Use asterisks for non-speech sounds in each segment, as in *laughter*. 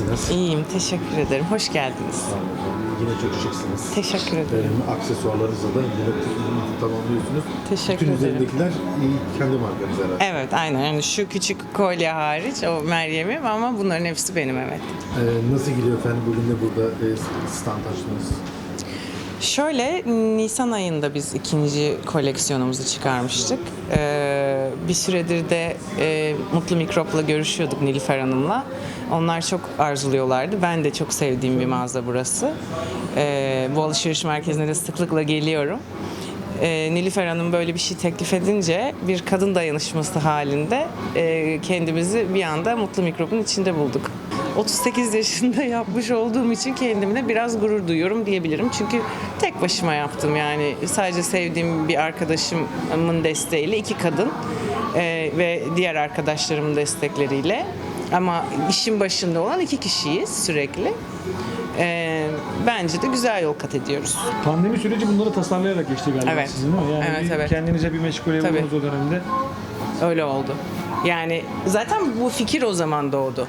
Nasılsınız? İyiyim, teşekkür ederim. Hoş geldiniz. Yine çok şıksınız. Teşekkür ederim. Ee, aksesuarlarınızla da yine tamamlıyorsunuz. Teşekkür Bütün ederim. üzerindekiler e, kendi markanız herhalde. Evet, aynen. Yani şu küçük kolye hariç o Meryem'im ama bunların hepsi benim evet. Ee, nasıl gidiyor efendim? Bugün de burada e, stand açtınız. Şöyle Nisan ayında biz ikinci koleksiyonumuzu çıkarmıştık. Ee, bir süredir de e, Mutlu Mikrop'la görüşüyorduk Nilüfer Hanım'la. Onlar çok arzuluyorlardı. Ben de çok sevdiğim bir mağaza burası. Ee, bu alışveriş merkezine de sıklıkla geliyorum. Ee, Nilüfer Hanım böyle bir şey teklif edince bir kadın dayanışması halinde e, kendimizi bir anda Mutlu Mikrop'un içinde bulduk. 38 yaşında *laughs* yapmış olduğum için kendimle biraz gurur duyuyorum diyebilirim. Çünkü tek başıma yaptım yani sadece sevdiğim bir arkadaşımın desteğiyle iki kadın e, ve diğer arkadaşlarımın destekleriyle ama işin başında olan iki kişiyiz sürekli. E, bence de güzel yol kat ediyoruz. Pandemi süreci bunları tasarlayarak geçti galiba Evet. sizin değil mi? Yani Evet, bir evet. kendinize bir meşgule buldunuz o dönemde. Öyle oldu. Yani zaten bu fikir o zaman doğdu.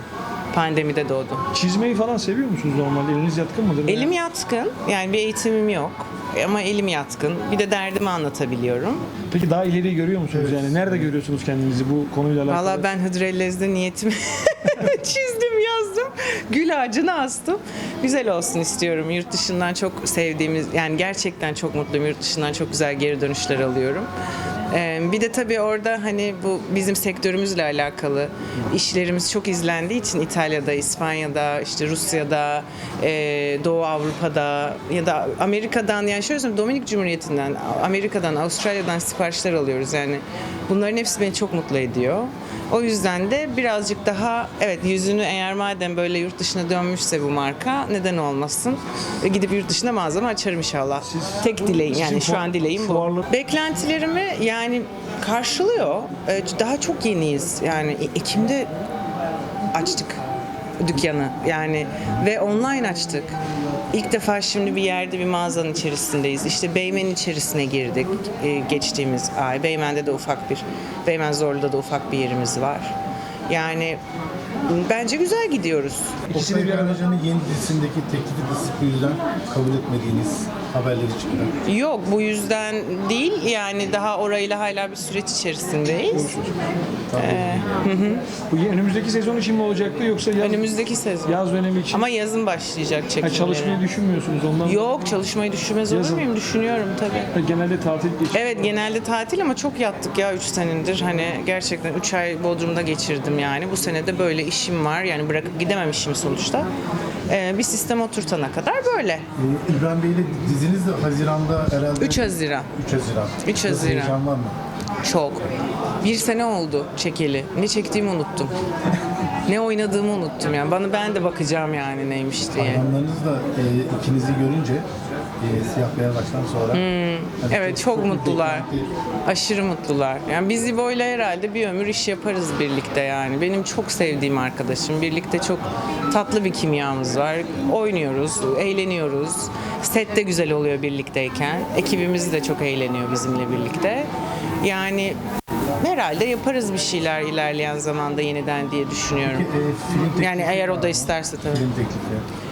Pandemide doğdu. Çizmeyi falan seviyor musunuz normalde? Eliniz yatkın mıdır? Elim yatkın. Yani bir eğitimim yok. Ama elim yatkın. Bir de derdimi anlatabiliyorum. Peki daha ileriyi görüyor musunuz yani? Nerede görüyorsunuz kendinizi bu konuyla alakalı? Valla ben Hıdrellez'de niyetimi *laughs* çizdim, yazdım. Gül ağacına astım. Güzel olsun istiyorum. Yurt dışından çok sevdiğimiz, yani gerçekten çok mutluyum. Yurt dışından çok güzel geri dönüşler alıyorum. Ee, bir de tabii orada hani bu bizim sektörümüzle alakalı işlerimiz çok izlendiği için İtalya'da, İspanya'da, işte Rusya'da, e, Doğu Avrupa'da ya da Amerika'dan yani şöyle söyleyeyim Dominik Cumhuriyeti'nden, Amerika'dan, Avustralya'dan siparişler alıyoruz yani. Bunların hepsi beni çok mutlu ediyor. O yüzden de birazcık daha evet yüzünü eğer madem böyle yurt dışına dönmüşse bu marka neden olmasın? E, Gidip yurt dışında mağazamı açarım inşallah. Tek dileğim yani şu an dileğim bu. Beklentilerimi yani karşılıyor. E, Daha çok yeniyiz. Yani E- Ekim'de açtık dükkanı yani ve online açtık. İlk defa şimdi bir yerde bir mağazanın içerisindeyiz. İşte Beymen'in içerisine girdik e, geçtiğimiz ay. Beymen'de de ufak bir, Beymen Zorlu'da da ufak bir yerimiz var. Yani bence güzel gidiyoruz. İkisini Oktay bir Garajan'ın yeni dizisindeki teklifi de kabul etmediğiniz haberleri çıktı. Yok bu yüzden değil yani daha orayla hala bir süreç içerisindeyiz. Bu ye- önümüzdeki sezon için mi olacaktı yoksa yaz, Önümüzdeki sezon. yaz dönemi için? Ama yazın başlayacak Ha, çekimleri. çalışmayı düşünmüyorsunuz ondan. Yok çalışmayı düşünmez olur Yazın. muyum? Düşünüyorum tabii. Ha, Genelde tatil geçiyor. Evet genelde tatil ama çok yattık ya 3 senedir. Hani gerçekten 3 ay Bodrum'da geçirdim yani. Bu sene de böyle işim var. Yani bırakıp gidememişim sonuçta. Ee, bir sistem oturtana kadar böyle. Ee, İbrahim Bey ile diziniz de Haziran'da herhalde... 3 Haziran. 3 Haziran. 3 Nasıl Haziran. Heyecan var mı? Çok. Bir sene oldu çekeli. Ne çektiğimi unuttum. *laughs* ne oynadığımı unuttum yani. Bana ben de bakacağım yani neymiş diye. Hayranlarınız da e, ikinizi görünce e, siyah beyaz baştan sonra... Hmm, Evet çok bir mutlular. beklenti- Aşırı mutlular. Yani biz İbo'yla herhalde bir ömür iş yaparız birlikte yani. Benim çok sevdiğim arkadaşım. Birlikte çok tatlı bir kimyamız var. Oynuyoruz, eğleniyoruz. Set de güzel oluyor birlikteyken. Ekibimiz de çok eğleniyor bizimle birlikte. Yani herhalde yaparız bir şeyler ilerleyen zamanda yeniden diye düşünüyorum. E, film Yani eğer o da isterse tabii. Film teklifi.